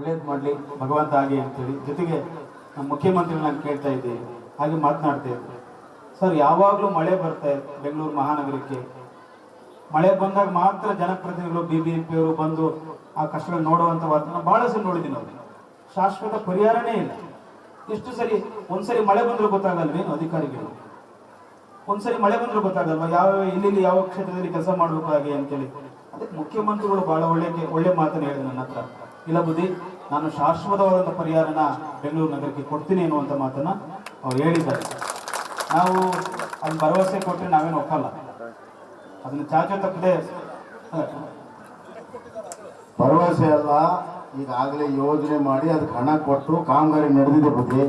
ಒಳ್ಳೇದು ಮಾಡಲಿ, ಭಗವಂತ ಹಾಗೆ ಅಂತೇಳಿ ಜೊತೆಗೆ ನಮ್ಮ ಮುಖ್ಯಮಂತ್ರಿಗಳು ನಾನು ಕೇಳ್ತಾ ಇದ್ದೀವಿ ಹಾಗೆ ಮಾತನಾಡ್ತಾ ಇದ್ದೆ. ಸರ್, ಯಾವಾಗಲೂ ಮಳೆ ಬರ್ತಾ ಇದೆ ಬೆಂಗಳೂರು ಮಹಾನಗರಕ್ಕೆ. ಮಳೆ ಬಂದಾಗ ಮಾತ್ರ ಜನಪ್ರತಿನಿಧಿಗಳು ಬಿ ಬಿ ಎಂ ಪಿಯವರು ಬಂದು ಆ ಕಷ್ಟಗಳನ್ನ ನೋಡುವಂಥ ವಾತಾವರಣ ಭಾಳ ಸರಿ ನೋಡಿದ್ದೀವಿ ನಾವು. ಶಾಶ್ವತ ಪರಿಹಾರನೇ ಇಲ್ಲ. ಇಷ್ಟು ಸರಿ, ಒಂದ್ಸರಿ ಮಳೆ ಬಂದರೂ ಗೊತ್ತಾಗಲ್ವೇನು ಅಧಿಕಾರಿಗಳು? ಒಂದ್ಸರಿ ಮಳೆ ಬಂದರೆ ಗೊತ್ತಾಗಲ್ವ? ಯಾವ ಇಲ್ಲಿ ಯಾವ ಕ್ಷೇತ್ರದಲ್ಲಿ ಕೆಲಸ ಮಾಡಬೇಕು ಹಾಗೆ ಅಂತೇಳಿ. ಅದಕ್ಕೆ ಮುಖ್ಯಮಂತ್ರಿಗಳು ಬಹಳ ಒಳ್ಳೆ ಒಳ್ಳೆ ಮಾತನ್ನು ಹೇಳಿದ್ರು ನನ್ನ ಹತ್ರ. ಇಲ್ಲ ಬುದ್ಧಿ ನಾನು ಶಾಶ್ವತವಾದಂಥ ಪರಿಹಾರನ ಬೆಂಗಳೂರು ನಗರಕ್ಕೆ ಕೊಡ್ತೀನಿ ಅನ್ನುವಂಥ ಮಾತನ್ನ ಅವ್ರು ಹೇಳಿದ್ದಾರೆ. ನಾವು ಅದನ್ನ ಭರವಸೆ ಕೊಟ್ಟರೆ ನಾವೇನು ಒಪ್ಪಲ್ಲ. ಅದನ್ನ ಚಾಚು ತಪ್ಪದೆ ಭರವಸೆ ಅಲ್ಲ, ಈಗಾಗಲೇ ಯೋಜನೆ ಮಾಡಿ ಅದಕ್ಕೆ ಹಣ ಕೊಟ್ಟು ಕಾಮಗಾರಿ ನಡೆದಿದೆ ಬುದ್ಧಿ.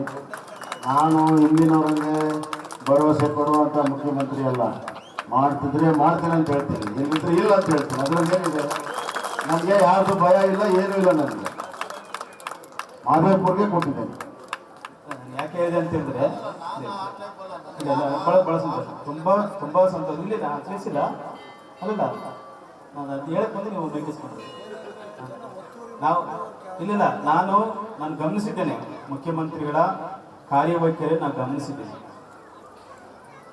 ನಾನು ಹಿಂದಿನವರಂಗೆ ಭರವಸೆ ಕೊಡುವಂಥ ಮುಖ್ಯಮಂತ್ರಿ ಅಲ್ಲ. ಮಾಡ್ತಿದ್ರೆ ಮಾಡ್ತೇನೆ ಅಂತ ಹೇಳ್ತೀನಿ. ಇಲ್ಲಿದ್ರೆ ಇಲ್ಲ ಅಂತ ಹೇಳ್ತೀನಿ. ಅದ್ರಲ್ಲಿ ಏನಿದೆ? ನನಗೆ ಯಾರ್ದು ಭಯ ಇಲ್ಲ, ಏನೂ ಇಲ್ಲ ನನಗೆ ಮಾಧವಪುರ್ಗೆ ಕೊಟ್ಟಿದ್ದೇನೆ ಯಾಕೆ ಇದೆ ಅಂತ ಹೇಳಿದ್ರೆ ಬಹಳ ಬಹಳ ಸಂತೋಷ. ತುಂಬಾ ತುಂಬಾ ಸಂತೋಷ. ಇಲ್ಲಿ ನಾನು ತಿಳಿಸಿಲ್ಲ. ಅಲ್ಲ ನಾನು ಅದು ಹೇಳಕ್ ಬಂದು ನೀವು ಬೇಕಿಸ್ಕೊಂಡ್ರಿ. ನಾವು, ಇಲ್ಲಿಲ್ಲ, ನಾನು ನಾನು ಗಮನಿಸಿದ್ದೇನೆ. ಮುಖ್ಯಮಂತ್ರಿಗಳ ಕಾರ್ಯವೈಖರಿ ನಾನು ಗಮನಿಸಿದ್ದೇನೆ.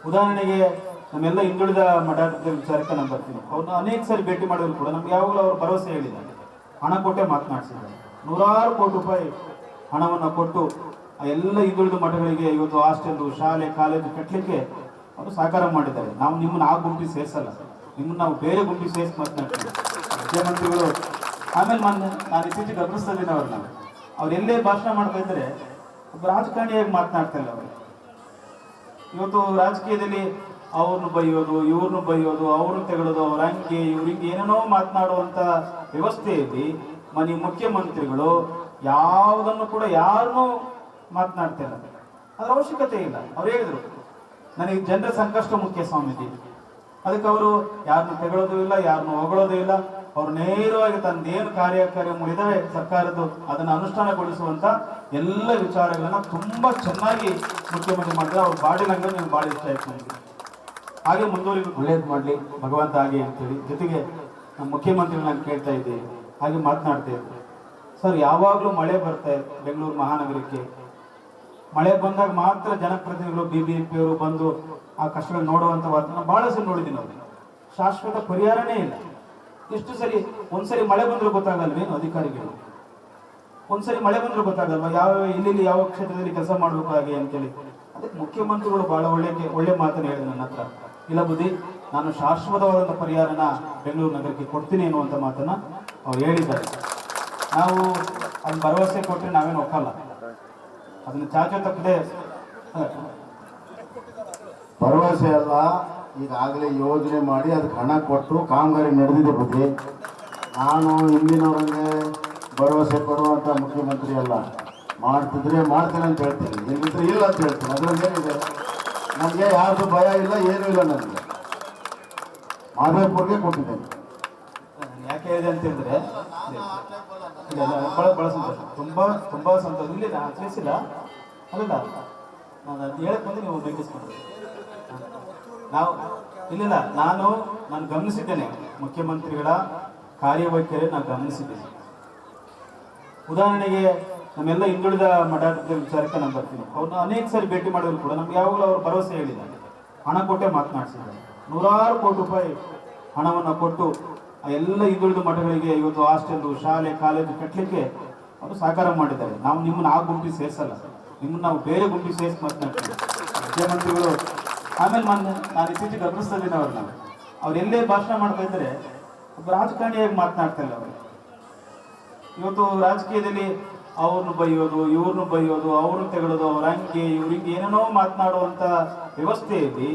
ಉದಾಹರಣೆಗೆ, ನಮ್ಮೆಲ್ಲ ಹಿಂದುಳಿದ ಮಠದ ವಿಚಾರಕ್ಕೆ ನಾನು ಬರ್ತೀನಿ. ಅವ್ರನ್ನ ಅನೇಕ ಸಾರಿ ಭೇಟಿ ಮಾಡಿದ್ರು ಕೂಡ ನಮ್ಗೆ ಯಾವಾಗಲೂ ಅವ್ರು ಭರವಸೆ ಹೇಳಿದ್ದಾರೆ. ಹಣ ಕೊಟ್ಟೆ ಮಾತನಾಡಿಸಿದ್ದಾರೆ. ನೂರಾರು ಕೋಟಿ ರೂಪಾಯಿ ಹಣವನ್ನು ಕೊಟ್ಟು ಆ ಎಲ್ಲ ಹಿಂದುಳಿದ ಮಠಗಳಿಗೆ ಇವತ್ತು ಹಾಸ್ಟೆಲ್ ಶಾಲೆ, ಕಾಲೇಜು ಕಟ್ಟಲಿಕ್ಕೆ ಅವರು ಸಹಕಾರ ಮಾಡಿದ್ದಾರೆ. ನಾವು ನಿಮ್ಮನ್ನ ಆ ಗುಂಪಿ ಸೇರಿಸಲ್ಲ. ನಿಮ್ಮನ್ನು ನಾವು ಬೇರೆ ಗುಂಪಿ ಸೇರಿಸಿ ಮಾತನಾಡ್ತೀವಿ. ಮುಖ್ಯಮಂತ್ರಿಗಳು, ಆಮೇಲೆ ಮೊನ್ನೆ ನಾನು ಇತ್ತೀಚೆಗೆ ಗಮನಿಸ್ತಿದ್ದೀನಿ ಅವ್ರನ್ನ ಅವ್ರು ಎಲ್ಲೇ ಭಾಷಣ ಮಾಡ್ತಾ ಇದ್ದರೆ ರಾಜಕಾರಣಿಯಾಗಿ ಮಾತನಾಡ್ತಾ ಇಲ್ಲ ಅವರು. ಇವತ್ತು ರಾಜಕೀಯದಲ್ಲಿ ಅವ್ರನ್ನ ಬೈಯೋದು, ಇವ್ರನ್ನ ಬೈಯೋದು, ಅವ್ರನ್ನ ತೆಗೊಳ್ಳೋದು ಅವ್ರ ಹಂಗೆ ಇವ್ರಿಗೆ ಏನೇನೋ ಮಾತನಾಡುವಂತ ವ್ಯವಸ್ಥೆಯಲ್ಲಿ ಮನೆ ಮುಖ್ಯಮಂತ್ರಿಗಳು ಯಾವುದನ್ನು ಕೂಡ ಯಾರನ್ನೂ ಮಾತನಾಡ್ತಾ ಅದರ ಅವಶ್ಯಕತೆ ಇಲ್ಲ. ಅವ್ರು ಹೇಳಿದ್ರು, ನನಗೆ ಜನರ ಸಂಕಷ್ಟ ಮುಖ್ಯ ಸ್ವಾಮೀಜಿ. ಅದಕ್ಕೆ ಅವರು ಯಾರನ್ನು ತೆಗಳೋದು ಇಲ್ಲ, ಯಾರನ್ನು ಹೊಗಳೋದು ಇಲ್ಲ. ಅವ್ರು ನೇರವಾಗಿ ತನ್ನದೇನು ಮುಗಿದಾವೆ ಸರ್ಕಾರದ್ದು, ಅದನ್ನು ಅನುಷ್ಠಾನಗೊಳಿಸುವಂತ ಎಲ್ಲ ವಿಚಾರಗಳನ್ನ ತುಂಬಾ ಚೆನ್ನಾಗಿ ಮುಖ್ಯಮಂತ್ರಿ ಮಾಡಿದ್ರೆ. ಅವ್ರ ಬಾಡಿ ಲಂಗ ಭಾಳ ಇಷ್ಟ ಆಯ್ತು ನನಗೆ ಹಾಗೆ ಮುಂದುವರಿದು ಒಳ್ಳೇದು ಮಾಡಲಿ, ಭಗವಂತ ಹಾಗೆ ಅಂತೇಳಿ. ಜೊತೆಗೆ ನಮ್ಮ ಮುಖ್ಯಮಂತ್ರಿ ನಾನು ಕೇಳ್ತಾ ಇದ್ದೆ, ಹಾಗೆ ಮಾತನಾಡ್ತಾ ಸರ್, ಯಾವಾಗಲೂ ಮಳೆ ಬರ್ತಾ ಇದೆ ಬೆಂಗಳೂರು ಮಹಾನಗರಕ್ಕೆ. ಮಳೆ ಬಂದಾಗ ಮಾತ್ರ ಜನಪ್ರತಿನಿಧಿಗಳು ಬಿ ಬಿ ಎಂ ಪಿಯವರು ಬಂದು ಆ ಕಷ್ಟಗಳನ್ನ ನೋಡುವಂಥ ವಾತಾವರಣ ಭಾಳ ಸರಿ ನೋಡಿದ್ದೀವಿ ನಾವು. ಶಾಶ್ವತ ಪರಿಹಾರನೇ ಇಲ್ಲ. ಇಷ್ಟು ಸರಿ, ಒಂದ್ಸರಿ ಮಳೆ ಬಂದರೂ ಗೊತ್ತಾಗಲ್ವೇನು ಅಧಿಕಾರಿಗಳು? ಒಂದ್ಸರಿ ಮಳೆ ಬಂದರೂ ಗೊತ್ತಾಗಲ್ವಾ? ಯಾವ ಇಲ್ಲಿ ಯಾವ ಕ್ಷೇತ್ರದಲ್ಲಿ ಕೆಲಸ ಮಾಡಬೇಕು ಹಾಗೆ ಅಂತೇಳಿ. ಅದಕ್ಕೆ ಮುಖ್ಯಮಂತ್ರಿಗಳು ಭಾಳ ಒಳ್ಳೆ ಒಳ್ಳೆ ಮಾತನ್ನು ಹೇಳಿದ್ರು ನನ್ನ ಹತ್ರ. ಇಲ್ಲ ಬುದ್ಧಿ, ನಾನು ಶಾಶ್ವತವಾದಂಥ ಪರಿಹಾರನ ಬೆಂಗಳೂರು ನಗರಕ್ಕೆ ಕೊಡ್ತೀನಿ ಅನ್ನುವಂಥ ಮಾತನ್ನು ಅವ್ರು ಹೇಳಿದ್ದಾರೆ. ನಾವು ಅದನ್ನು ಭರವಸೆ ಕೊಟ್ಟರೆ ನಾವೇನು ಒಪ್ಪಲ್ಲ. ಅದನ್ನ ಚಾಚು ತಪ್ಪದೆ ಭರವಸೆ ಅಲ್ಲ, ಈಗಾಗಲೇ ಯೋಜನೆ ಮಾಡಿ ಅದಕ್ಕೆ ಹಣ ಕೊಟ್ಟು ಕಾಮಗಾರಿ ನಡೆದಿದೆ ಬುದ್ಧಿ. ನಾನು ಹಿಂದಿನವ್ರಿಗೆ ಭರವಸೆ ಕೊಡುವಂಥ ಮುಖ್ಯಮಂತ್ರಿ ಅಲ್ಲ. ಮಾಡ್ತಿದ್ರೆ ಮಾಡ್ತೇನೆ ಅಂತ ಹೇಳ್ತೀನಿ. ಇಲ್ಲಿದ್ರೆ ಇಲ್ಲ ಅಂತ ಹೇಳ್ತೀನಿ. ಅದರಲ್ಲಿ ಏನಿದೆ? ನನಗೆ ಯಾರ್ದು ಭಯ ಇಲ್ಲ ಏನೂ ಇಲ್ಲ ನನಗೆ. ಮಾಧವಪುರ್ಗೆ ಕೊಟ್ಟಿದ್ದೇನೆ ಯಾಕೆ ಇದೆ ಅಂತ ಹೇಳಿದ್ರೆ ಇಲ್ಲ, ಇಲ್ಲ, ಬಹಳ ಸಂತೋಷ. ತುಂಬಾ ತುಂಬಾ ಸಂತೋಷ. ಇಲ್ಲಿ ನಾನು ತಿಳಿಸಿಲ್ಲ ಅಲ್ಲ ನಾನು ಅದು ಹೇಳಕ್ ಬಂದು ನೀವು ಬೇಕಿಸ್ಕೊಂಡ್ರಿ. ನಾವು ಇಲ್ಲಿಲ್ಲ ನಾನು ನಾನು ಗಮನಿಸಿದ್ದೇನೆ. ಮುಖ್ಯಮಂತ್ರಿಗಳ ಕಾರ್ಯವೈಖರಿ ನಾನು ಗಮನಿಸಿದ್ದೇನೆ. ಉದಾಹರಣೆಗೆ ನಮ್ಮೆಲ್ಲ ಹಿಂದುಳಿದ ಮಠದ ವಿಚಾರಕ್ಕೆ ನಾನು ಬರ್ತೀನಿ. ಅವ್ರನ್ನ ಅನೇಕ ಸಾರಿ ಭೇಟಿ ಮಾಡಿದ್ರು ಕೂಡ ನಮ್ಗೆ ಯಾವಾಗಲೂ ಅವ್ರು ಭರವಸೆ ಹೇಳಿದ್ದಾರೆ. ಹಣ ಕೊಟ್ಟೆ ಮಾತನಾಡಿಸಿದ್ದಾರೆ. ನೂರಾರು ಕೋಟಿ ರೂಪಾಯಿ ಹಣವನ್ನು ಕೊಟ್ಟು ಆ ಎಲ್ಲ ಹಿಂದುಳಿದ ಮಠಗಳಿಗೆ ಇವತ್ತು ಹಾಸ್ಟೆಲು ಶಾಲೆ, ಕಾಲೇಜು ಕಟ್ಟಲಿಕ್ಕೆ ಅವರು ಸಹಕಾರ ಮಾಡಿದ್ದಾರೆ. ನಾವು ನಿಮ್ಮನ್ನ ಆ ಗುಂಪಿಗೆ ಸೇರಿಸಲ್ಲ. ನಿಮ್ಮನ್ನ ನಾವು ಬೇರೆ ಗುಂಪಿಗೆ ಸೇರಿಸಿ ಮಾತನಾಡ್ತೀವಿ. ಮುಖ್ಯಮಂತ್ರಿಗಳು, ಆಮೇಲೆ ನಾನು ನಾನು ಇತ್ತೀಚೆಗೆ ಗಮನಿಸ್ತಿದ್ದೀನಿ ಅವ್ರನ್ನ. ಅವ್ರು ಎಲ್ಲೇ ಭಾಷಣ ಮಾಡ್ತಾ ಒಬ್ಬ ರಾಜಕಾರಣಿಯಾಗಿ ಮಾತನಾಡ್ತಾ ಇಲ್ಲ ಅವರು. ಇವತ್ತು ರಾಜಕೀಯದಲ್ಲಿ ಅವ್ರನ್ನ ಬೈಯೋದು, ಇವ್ರನ್ನ ಬೈಯೋದು, ಅವ್ರನ್ನ ತೆಗೆದು ಅವ್ರ ಹಂಗೆ ಇವ್ರಿಗೆ ಏನೇನೋ ಮಾತನಾಡುವಂತ ವ್ಯವಸ್ಥೆಯಲ್ಲಿ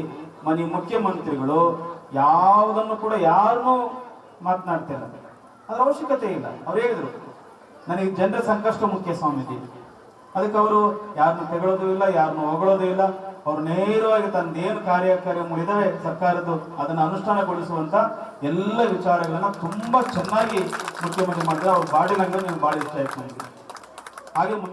ಮನೆ ಮುಖ್ಯಮಂತ್ರಿಗಳು ಯಾವುದನ್ನು ಕೂಡ ಯಾರನ್ನೂ ಮಾತನಾಡ್ತಾ ಅದರ ಅವಶ್ಯಕತೆ ಇಲ್ಲ. ಅವ್ರು ಹೇಳಿದ್ರು, ನನಗೆ ಜನರ ಸಂಕಷ್ಟ ಮುಖ್ಯ ಸ್ವಾಮೀಜಿ. ಅದಕ್ಕೆ ಅವರು ಯಾರನ್ನು ತೆಗಳೋದು ಇಲ್ಲ, ಯಾರನ್ನು ಹೊಗಳೋದು ಇಲ್ಲ. ಅವ್ರು ನೇರವಾಗಿ ತಂದೇನು ಕಾರ್ಯಕಾರಿ ಇದಾವೆ ಸರ್ಕಾರದ್ದು, ಅದನ್ನು ಅನುಷ್ಠಾನಗೊಳಿಸುವಂತ ಎಲ್ಲ ವಿಚಾರಗಳನ್ನ ತುಂಬಾ ಚೆನ್ನಾಗಿ ಮುಖ್ಯಮಂತ್ರಿ ಮಾಡಿದ್ರೆ. ಅವ್ರ ಬಾಡಿ ಲ್ಯಾಂಗ್ವೇಜ್ ನನಗೆ ಭಾಳ ಇಷ್ಟ ಆಯ್ತು ನನಗೆ ಹಾಗೆ ಮುಂದೆ